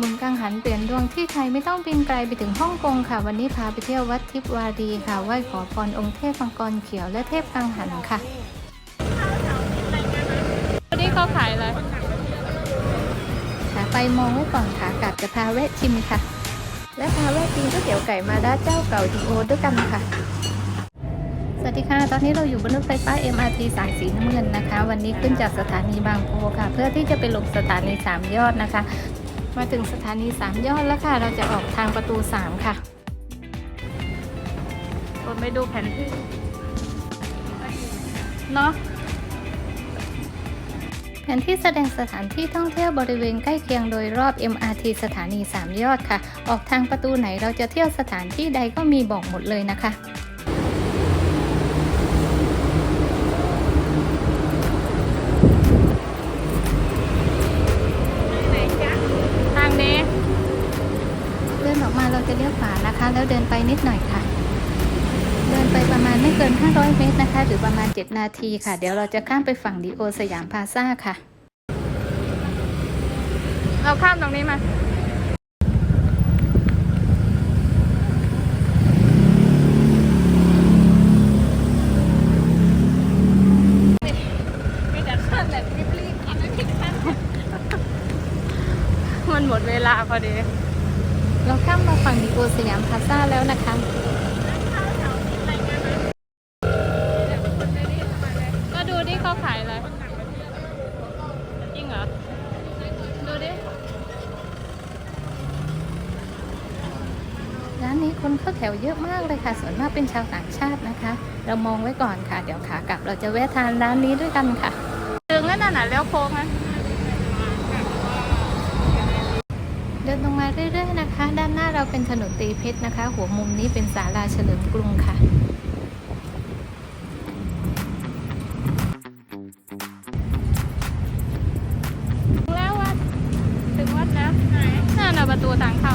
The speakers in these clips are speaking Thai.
หมุนกังหันเปลี่ยนดวงที่ไทยไม่ต้องบินไกลไปถึงฮ่องกงค่ะ วันนี้พาไปเที่ยววัดทิพวารีค่ะไหว้ขอพรองค์เทพมังกรเขียวและเทพกังหันค่ะวันนี้เขาขายอะไรขาไปมองไว้ก่อนขากลับจะพาแวะชิมค่ะ และพาแวะกินก๋วยเตี๋ยวไก่มาด้าเจ้าเก่าดีโอด้วยกันค่ะสวัสดีค่ะ ตอนนี้เราอยู่บนรถไฟฟ้า MRT สายสีน้ำเงินนะคะ วันนี้ขึ้นจากสถานีบางโพค่ะ เพื่อที่จะไปลงสถานีสามยอดนะคะ มาถึงสถานีสามยอดแล้วค่ะ เราจะออกทางประตูสามค่ะคนไปดูแผนที่เนาะแผนที่แสดงสถานที่ท่องเที่ยวบริเวณใกล้เคียงโดยรอบ MRT สถานี 3 ยอดค่ะ ออกทางประตูไหนเราจะเที่ยวสถานที่ใดก็มีบอกหมดเลยนะคะ เลี้ยวขวานะคะ แล้วเดินไปนิดหน่อยค่ะ เดินไปประมาณไม่เกิน 500 เมตรนะคะ หรือประมาณ 7 นาทีค่ะ เดี๋ยวเราจะข้ามไปฝั่งดีโอสยามพาซ่าค่ะ เราข้ามตรงนี้มาไม่แต่ข้ามแบบรีบอันนั้นผิดข้ามมันหมดเวลาพอดี เราข้ามมาฝั่งดีโอสยามพลาซ่าแล้วนะคะก็ดูที่เขาขายอะไรจริงเหรอ ดูดิ ร้านนี้คนเข้าแถวเยอะมากเลยค่ะ ส่วนมากเป็นชาวต่างชาตินะคะ เรามองไว้ก่อนค่ะ เดี๋ยวขากลับเราจะแวะทานร้านนี้ด้วยกันค่ะ ถึงแล้วน่ะน่ะเลี้ยวโค้งนะ เดินตรงมาเรื่อยๆนะคะ ด้านหน้าเราเป็นถนนตีเพชรนะคะ หัวมุมนี้เป็นศาลาเฉลิมกรุงค่ะถึงแล้ววัดถึงวัดแล้วไหนน่นน่ะประตูทางเข้า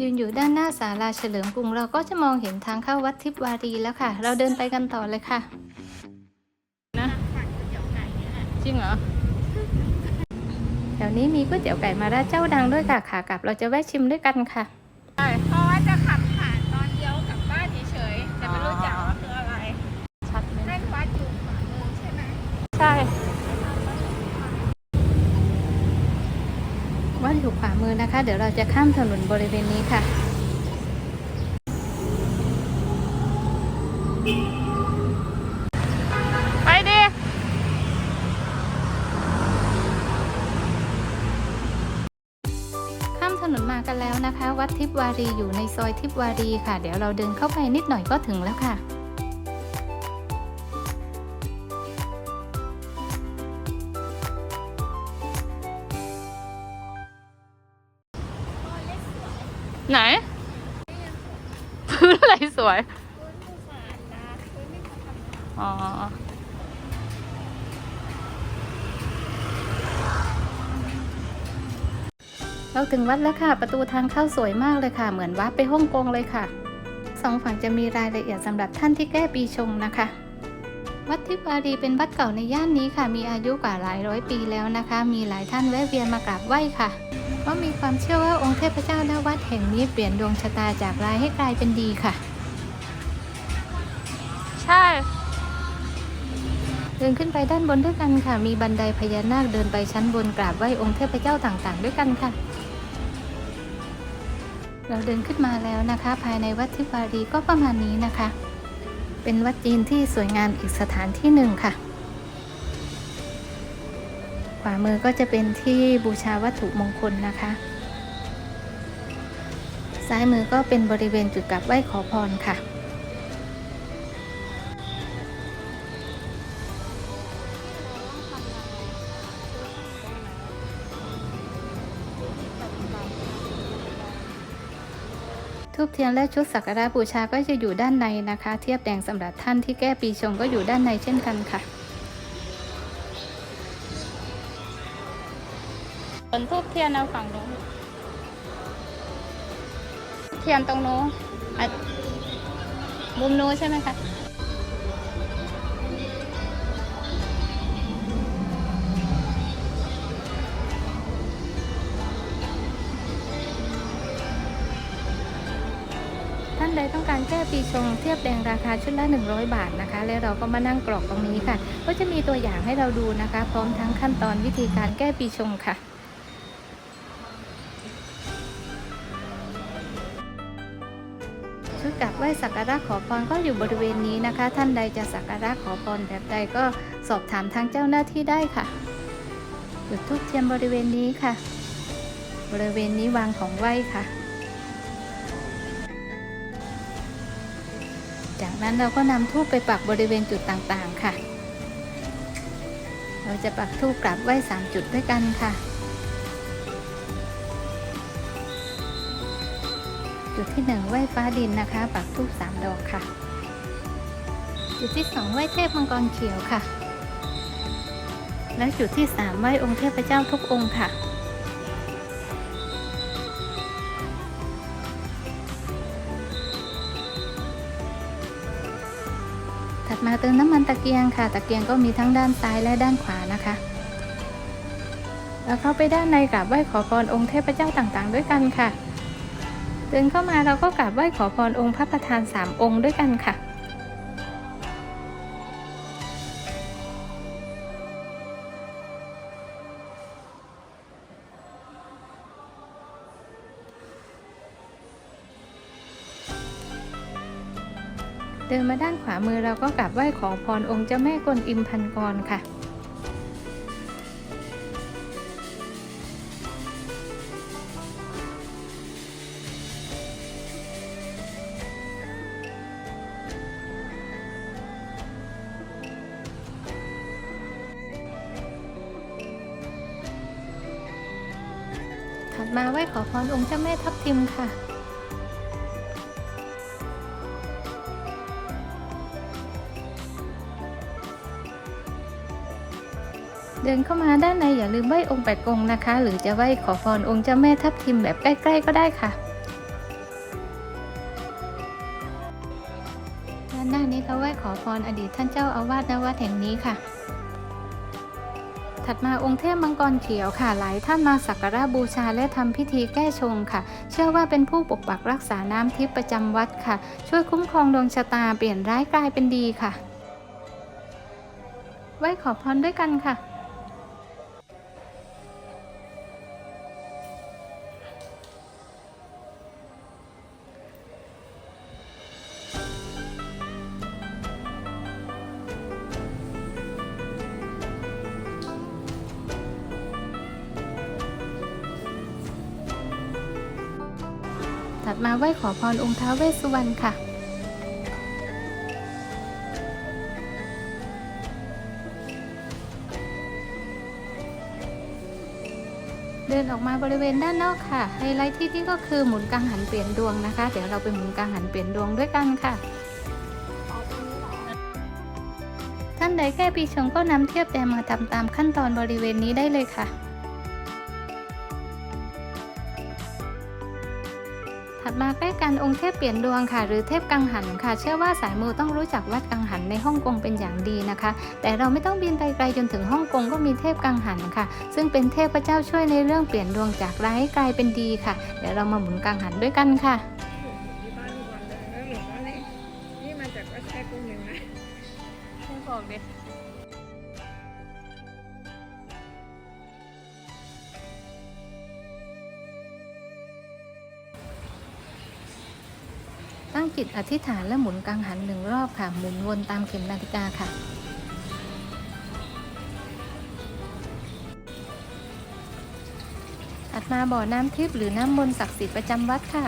ยืนอยู่ด้านหน้าศาลาเฉลิมกรุงเราก็จะมองเห็นทางเข้าวัดทิพวารีแล้วค่ะ เราเดินไปกันต่อเลยค่ะ นะจริงเหรอ แถวนี้มีก๋วยเตี๋ยวไก่มาราดเจ้าดังด้วยค่ะขากลับเราจะแวะชิมด้วยกันค่ะใช่เพราะว่าจะขับผ่านตอนเดียวกลับบ้านเฉยๆแต่ไม่รู้จักว่าคืออะไรชัดเลยนั่นวัดอยู่ขวามือใช่ไหมใช่วัดอยู่ขวามือนะคะ เดี๋ยวเราจะข้ามถนนบริเวณนี้ค่ะ กันแล้วนะคะ วัดทิพวารีอยู่ในซอยทิพวารีค่ะ เดี๋ยวเราเดินเข้าไปนิดหน่อยก็ถึงแล้วค่ะ ไหน พื้นอะไรสวย อ๋อ เราถึงวัดแล้วค่ะ ประตูทางเข้าสวยมากเลยค่ะ เหมือนวัดไปฮ่องกงเลยค่ะ สองฝั่งจะมีรายละเอียดสำหรับท่านที่แก้ปีชงนะคะ วัดทิพวารีเป็นวัดเก่าในย่านนี้ค่ะ มีอายุกว่าหลายร้อยปีแล้วนะคะ มีหลายท่านแวะเวียนมากราบไหว้ค่ะ เพราะมีความเชื่อว่าองค์เทพเจ้าณวัดแห่งนี้เปลี่ยนดวงชะตาจากร้ายให้กลายเป็นดีค่ะ ใช่เดินขึ้นไปด้านบนด้วยกันค่ะ มีบันไดพญานาคเดินไปชั้นบนกราบไหว้องค์เทพเจ้าต่างๆ ด้วยกันค่ะ เราเดินขึ้นมาแล้วนะคะ ภายในวัดทิพวารีก็ประมาณนี้นะคะ เป็นวัดจีนที่สวยงามอีกสถานที่หนึ่งค่ะ ขวามือก็จะเป็นที่บูชาวัตถุมงคลนะคะ ซ้ายมือก็เป็นบริเวณจุดกลับไหว้ขอพรค่ะ ทูบเทียนและชุดสักการะบูชาก็จะอยู่ด้านในนะคะ เทียบแดงสำหรับท่านที่แก้ปีชงก็อยู่ด้านในเช่นกันค่ะส่วนทูบเทียนเอาฝั่งนู้นเทียนตรงนู้นอ่มุมนู้นใช่ไหมคะ ต้องการแก้ปีชงเทียบแดงราคาชุดละ 100 บาทนะคะ แล้วเราก็มานั่งกรอกตรงนี้ค่ะ ก็จะมีตัวอย่างให้เราดูนะคะ พร้อมทั้งขั้นตอนวิธีการแก้ปีชงค่ะชุดกราบไหว้สักการะขอพรก็อยู่บริเวณนี้นะคะ ท่านใดจะสักการะขอพรแบบใดก็สอบถามทางเจ้าหน้าที่ได้ค่ะจุดทูบเทียนบริเวณนี้ค่ะ บริเวณนี้วางของไหว้ค่ะ นั้นเราก็นำทูบไปปักบริเวณจุดต่างๆค่ะ เราจะปักทูบกราบไว้สามจุดด้วยกันค่ะ จุดที่หนึ่งไหว้ฟ้าดินนะคะ ปักทูบสามดอกค่ะ จุดที่สองไหว้เทพมังกรเขียวค่ะ และจุดที่สามไหว้องค์เทพเจ้าทุกองค์ค่ะ ดมาเติมน้ำมันตะเกียงค่ะ ตะเกียงก็มีทั้งด้านซ้ายและด้านขวานะคะแล้วเข้าไปด้านในกราบไหว้ขอพรองค์เทพเจ้าต่างๆ ด้วยกันค่ะ เดินเข้ามาเราก็กราบไหว้ขอพรองค์พระประธานสามองค์ด้วยกันค่ะ นมาด้านขวามือเราก็กราบไหว้ขอพรองค์เจ้าแม่กวนอิมพันกรค่ะถัดมาไหว้ขอพรองค์เจ้าแม่ทับทิมค่ะ เดินเข้ามาด้านในอย่าลืมไหว้องค์แปดกงนะคะ หรือจะไหว้ขอพรองค์เจ้าแม่ทับทิมแบบใกล้ ๆ ก็ได้ค่ะด้านหน้านี้เราไหว้ขอพรอดีตท่านเจ้าอาวาสณวัดแห่งนี้ค่ะ ถัดมาองค์เทพมังกรเขียวค่ะ หลายท่านมาสักการะบูชาและทำพิธีแก้ชงค่ะ เชื่อว่าเป็นผู้ปกปักรักษาน้ำทิพย์ประจำวัดค่ะ ช่วยคุ้มครองดวงชะตาเปลี่ยนร้ายกลายเป็นดีค่ะไหว้ขอพรด้วยกันค่ะ มาไหว้ขอพรองค์ท้าวเวสสุวรรณค่ะ เดินออกมาบริเวณด้านนอกค่ะ ไฮไลท์ที่นี่ก็คือหมุนกังหันเปลี่ยนดวงนะคะ เดี๋ยวเราไปหมุนกังหันเปลี่ยนดวงด้วยกันค่ะท่านใดแก้ปีชงก็นำเทียบแดงมาทำตามขั้นตอนบริเวณนี้ได้เลยค่ะ มาใกล้กันองค์เทพเปลี่ยนดวงค่ะ หรือเทพกังหันค่ะ เชื่อว่าสายมูต้องรู้จักวัดกังหันในฮ่องกงเป็นอย่างดีนะคะ แต่เราไม่ต้องบินไปไกลจนถึงฮ่องกงก็มีเทพกังหันค่ะ ซึ่งเป็นเทพเจ้าช่วยในเรื่องเปลี่ยนดวงจากร้ายกลายเป็นดีค่ะ เดี๋ยวเรามาหมุนกังหันด้วยกันค่ะ อธิษฐานและหมุนกังหันหนึ่งรอบค่ะ หมุนวนตามเข็มนาฬิกาค่ะถัดมาบ่อน้ำทิพย์หรือน้ำมนต์ศักดิ์สิทธิ์ประจำวัดค่ะ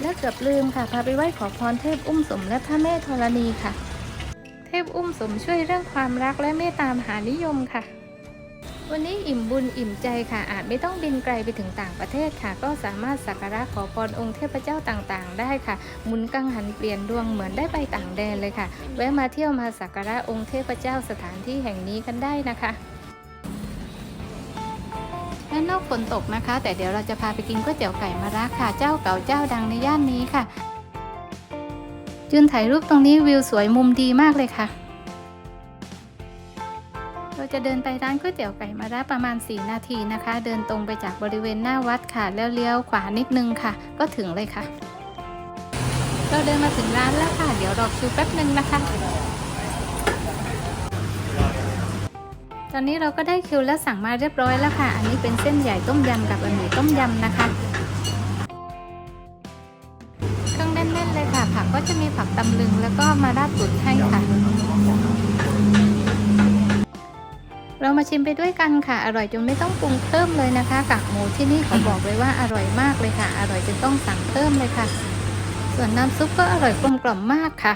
และเกือบลืมค่ะ พาไปไหว้ขอพรเทพอุ้มสมและพระแม่ธรณีค่ะ เทพอุ้มสมช่วยเรื่องความรักและเมตตามหานิยมค่ะ วันนี้อิ่มบุญอิ่มใจค่ะ อาจไม่ต้องบินไกลไปถึงต่างประเทศค่ะ ก็สามารถสักการะขอพรองค์เทพเจ้าต่างๆ ได้ค่ะ หมุนกังหันเปลี่ยนดวงเหมือนได้ไปต่างแดนเลยค่ะ แวะมาเที่ยวมาสักการะองค์เทพเจ้าสถานที่แห่งนี้กันได้นะคะด้านนอกฝนตกนะคะ แต่เดี๋ยวเราจะพาไปกินก๋วยเตี๋ยวไก่มะระค่ะ เจ้าเก่าเจ้าดังในย่านนี้ค่ะ ยืนถ่ายรูปตรงนี้วิวสวยมุมดีมากเลยค่ะ เราจะเดินไปร้านก๋วยเตี๋ยวไก่มาได้ประมาณ 4 นาทีนะคะ เดินตรงไปจากบริเวณหน้าวัดค่ะแล้วเลี้ยวขวานิดนึงค่ะ ก็ถึงเลยค่ะ เราเดินมาถึงร้านแล้วค่ะ เดี๋ยวรอคิวแป๊บนึงนะคะ ตอนนี้เราก็ได้คิวและสั่งมาเรียบร้อยแล้วค่ะ อันนี้เป็นเส้นใหญ่ต้มยำกับบะหมี่ต้มยำนะคะเครื่องแน่นๆเลยค่ะผักก็จะมีผักตำลึงแล้วก็มาราดตุ๋นให้ เรามาชิมไปด้วยกันค่ะ อร่อยจนไม่ต้องปรุงเพิ่มเลยนะคะกากหมูที่นี่ขาบอกเลยว่าอร่อยมากเลยค่ะ อร่อยจนต้องสั่งเพิ่มเลยค่ะ ส่วนน้ำซุปก็อร่อยกลมกล่อมมากค่ะ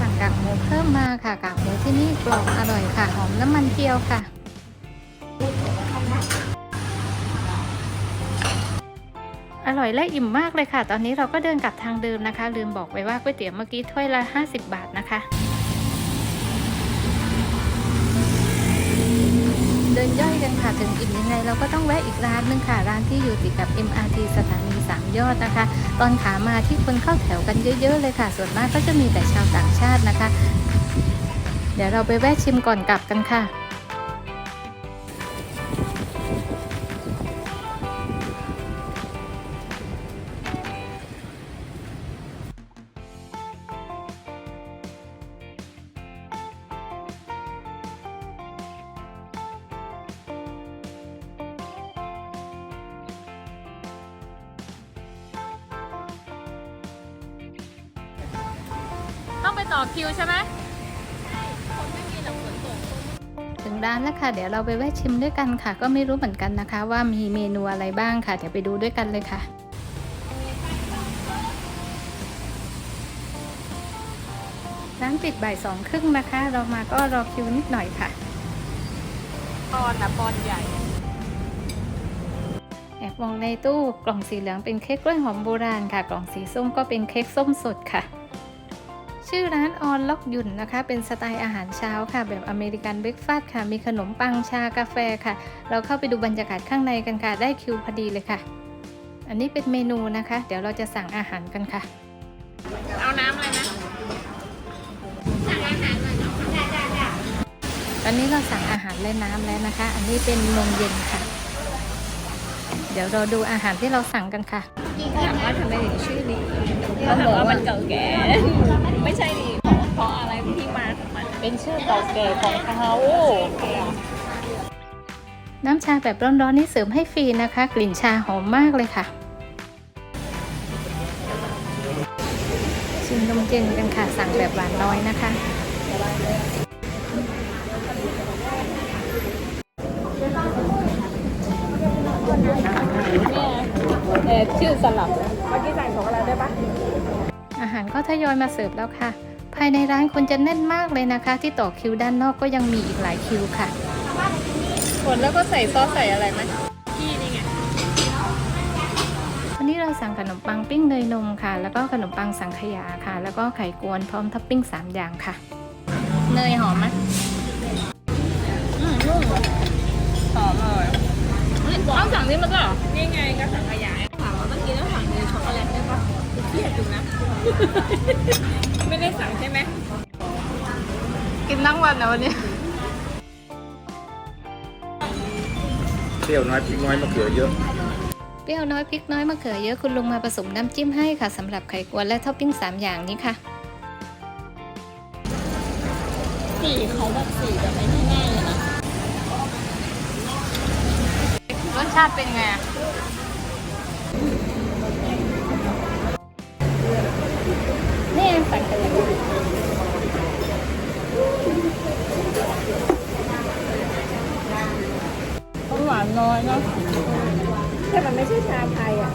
สั่งกากหมูเพิ่มมาค่ะกากหมูที่นี่กรอบอร่อยค่ะ หอมน้ำมันเจียวค่ะอร่อยและอิ่มมากเลยค่ะ ตอนนี้เราก็เดินกลับทางเดิมนะคะ ลืมบอกไปว่าก๋วยเตี๋ยวเมื่อกี้ถ้วยละ 50 บาทนะคะ เดินย่อยกันค่ะถึงอิ่มยังไง เราก็ต้องแวะอีกร้านหนึงค่ะ ร้านที่อยู่ติดกับ MRT สถานีสามยอดนะคะ ตอนขามาที่คนเข้าแถวกันเยอะ ๆ เลยค่ะ ส่วนมากก็จะมีแต่ชาวต่างชาตินะคะ เดี๋ยวเราไปแวะชิมก่อนกลับกันค่ะ ไปต่อคิวใช่ไหมถึงร้านแล้วค่ะ เดี๋ยวเราไปแวะชิมด้วยกันค่ะ ก็ไม่รู้เหมือนกันนะคะ ว่ามีเมนูอะไรบ้างค่ะ เดี๋ยวไปดูด้วยกันเลยค่ะร้านปิดบ่ายสองครึ่งนะคะ เรามาก็รอคิวนิดหน่อยค่ะปอนนะปอนใหญ่ แอบมองในตู้กล่องสีเหลืองเป็นเค้กกล้วยหอมโบราณค่ะ กล่องสีส้มก็เป็นเค้กส้มสดค่ะ ชื่อร้านออนล็อกยุนนะคะ เป็นสไตล์อาหารเช้าค่ะ แบบอเมริกันเบรกฟาสต์ค่ะ มีขนมปังชากาแฟค่ะ เราเข้าไปดูบรรยากาศข้างในกันค่ะ ได้คิวพอดีเลยค่ะ อันนี้เป็นเมนูนะคะ เดี๋ยวเราจะสั่งอาหารกันค่ะ เอาน้ำอะไรนะตอนนี้เราสั่งอาหารและน้ำแล้วนะคะ อันนี้เป็นนมเย็นค่ะ เดี๋ยวเราดูอาหารที่เราสั่งกันค่ะ ถามว่าทำไมถึงชื่อนี้เขาถามว่ามันเก่าแก่ ไม่ใช่ดิเพราะอะไรที่มาของมันเป็นชื่อเก่าแก่ของเขาน้ำชาแบบร้อนๆนี่เสริมให้ฟรีนะคะ กลิ่นชาหอมมากเลยค่ะ ชิมนมเย็นกันค่ะ สั่งแบบหวานน้อยนะคะ เนี่ย ชื่อสลับอาหารก็ทยอยมาเสิร์ฟแล้วค่ะ ภายในร้านคนจะแน่นมากเลยนะคะ ที่ต่อคิวด้านนอกก็ยังมีอีกหลายคิวค่ะคนแล้วก็ใส่ซอสใส่อะไรไหมพี่นี่ไงวันนี้เราสั่งขนมปังปิ้งเนยนมค่ะ แล้วก็ขนมปังสังขยาค่ะ แล้วก็ไข่กวนพร้อมท็อปปิ้ง 3 อย่างค่ะ เนยหอมไหมอืมนุ่มหอมเลยต้องสั่งนี่มาด้วยเหรอนี่ไงก็สังขยายถามว่า เมื่อกี้เราสั่งเนยช็อกโกแลตได้ปะเครียดอยู่นะ ไม่ได้สั่งใช่ไหม กินทั้งวันนะวันนี้ เปรี้ยวน้อยพริกน้อยมะเขือเยอะเปรี้ยวน้อยพริกน้อยมะเขือเยอะคุณลุงมาผสมน้ำจิ้มให้ค่ะสำหรับไข่กวนและท็อปปิ้ง3อย่างนี้ค่ะ สีเขาแบบสีแบบไม่ง่ายเลยนะรสชาติเป็นไงอะ นี่สังขยาต้องหวานน้อยเนาะแต่มันไม่ใช่ชาไทยอะ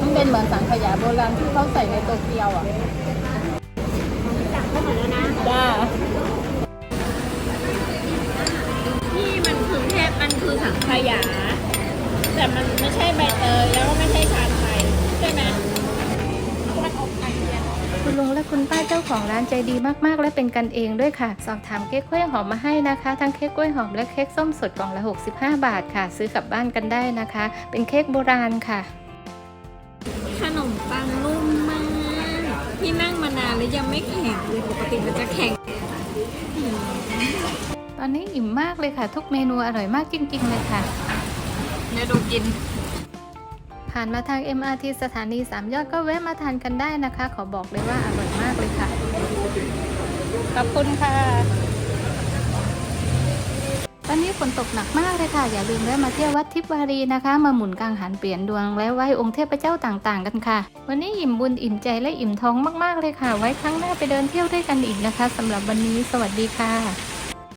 มันเป็นเหมือนสังขยาโบราณที่เขาใส่ในโตเกียวอะจ้าที่มันคือแค่มันคือสังขยา แต่มันไม่ใช่ใบเตยแล้วก็ไม่ใช่ชาไทย ใช่ไหม คุณลุงและคุณป้าเจ้าของร้านใจดีมากๆ และเป็นกันเองด้วยค่ะ สอบถามเค้กกล้วยหอมมาให้นะคะ ทั้งเค้กกล้วยหอมและเค้กส้มสดกล่องละ 65 บาทค่ะ ซื้อกลับบ้านกันได้นะคะ เป็นเค้กโบราณค่ะ ขนมปังนุ่มมากที่นั่งมานานแล้วยังไม่แข็งเลยปกติมันจะแข็งอืมอนนี้อิ่มมากเลยค่ะ ทุกเมนูอร่อยมากจริงๆเลยค่ะเดี๋ยวดูกิน ผ่านมาทาง MRT สถานีสามยอดก็แวะมาทานกันได้นะคะ ขอบอกเลยว่าอร่อยมากเลยค่ะ ขอบคุณค่ะ ตอนนี้ฝนตกหนักมากเลยค่ะ อย่าลืมแวะมาเที่ยววัดทิพวารีนะคะ มาหมุนกังหันเปลี่ยนดวงและไหว้องค์เทพเจ้าต่างๆ กันค่ะ วันนี้อิ่มบุญอิ่มใจและอิ่มท้องมากๆเลยค่ะ ไว้ครั้งหน้าไปเดินเที่ยวด้วยกันอีกนะคะสำหรับวันนี้ สวัสดีค่ะ